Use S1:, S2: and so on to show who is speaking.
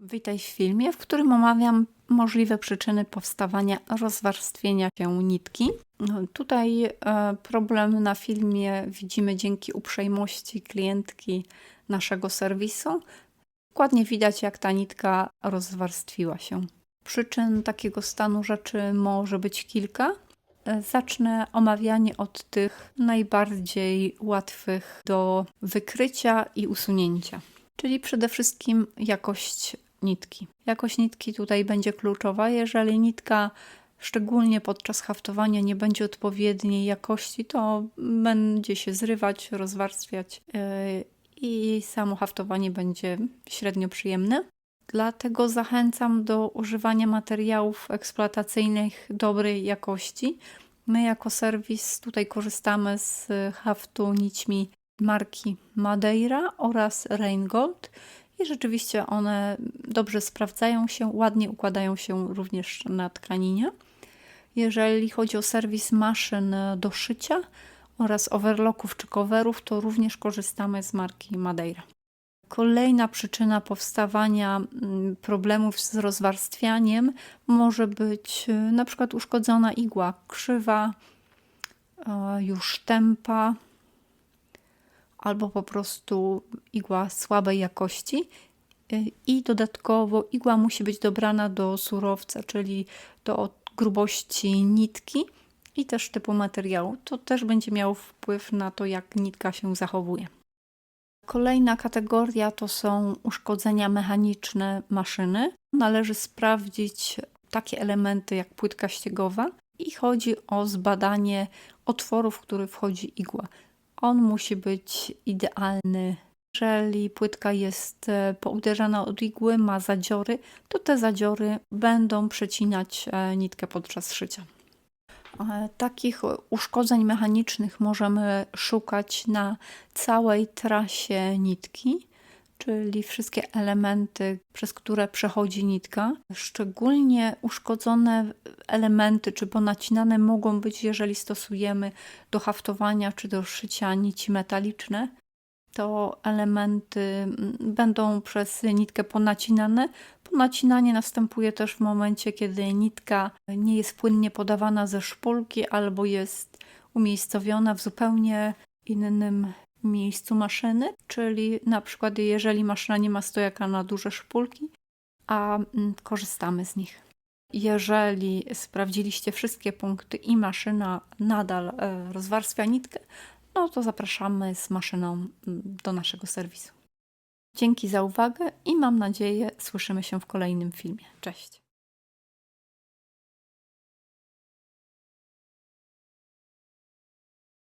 S1: Witaj w filmie, w którym omawiam możliwe przyczyny powstawania rozwarstwienia się nitki. No, Tutaj e, problem na filmie widzimy dzięki uprzejmości klientki naszego serwisu. Dokładnie widać, jak ta nitka rozwarstwiła się. Przyczyn takiego stanu rzeczy może być kilka. E, Zacznę omawianie od tych najbardziej łatwych do wykrycia i usunięcia, czyli przede wszystkim jakość nitki. Jakość nitki tutaj będzie kluczowa. Jeżeli nitka, szczególnie podczas haftowania, nie będzie odpowiedniej jakości, to będzie się zrywać, rozwarstwiać yy, i samo haftowanie będzie średnio przyjemne. Dlatego zachęcam do używania materiałów eksploatacyjnych dobrej jakości. My jako serwis tutaj korzystamy z haftu nićmi marki Madeira oraz Rheingold i rzeczywiście one dobrze sprawdzają się, ładnie układają się również na tkaninie. Jeżeli chodzi o serwis maszyn do szycia oraz overlocków czy coverów, to również korzystamy z marki Madeira. Kolejna przyczyna powstawania mm, problemów z rozwarstwianiem może być y, na przykład uszkodzona igła krzywa, e, już tępa, albo po prostu igła słabej jakości. Y, I dodatkowo igła musi być dobrana do surowca, czyli do grubości nitki i też typu materiału. To też będzie miało wpływ na to, jak nitka się zachowuje. Kolejna kategoria to są uszkodzenia mechaniczne maszyny. Należy sprawdzić takie elementy jak płytka ściegowa i chodzi o zbadanie otworu, w który wchodzi igła. On musi być idealny. Jeżeli płytka jest e, pouderzana od igły, ma zadziory, to te zadziory będą przecinać e, nitkę podczas szycia. E, Takich uszkodzeń mechanicznych możemy szukać na całej trasie nitki, czyli wszystkie elementy, przez które przechodzi nitka. Szczególnie uszkodzone elementy czy ponacinane mogą być, jeżeli stosujemy do haftowania czy do szycia nici metaliczne. To elementy mm, będą przez nitkę ponacinane. Ponacinanie następuje też w momencie, kiedy nitka nie jest płynnie podawana ze szpulki albo jest umiejscowiona w zupełnie innym miejscu maszyny, czyli na przykład jeżeli maszyna nie ma stojaka na duże szpulki, a mm, korzystamy z nich. Jeżeli sprawdziliście wszystkie punkty i maszyna nadal e, rozwarstwia nitkę, no to zapraszamy z maszyną mm, do naszego serwisu. Dzięki za uwagę i mam nadzieję słyszymy się w kolejnym filmie. Cześć!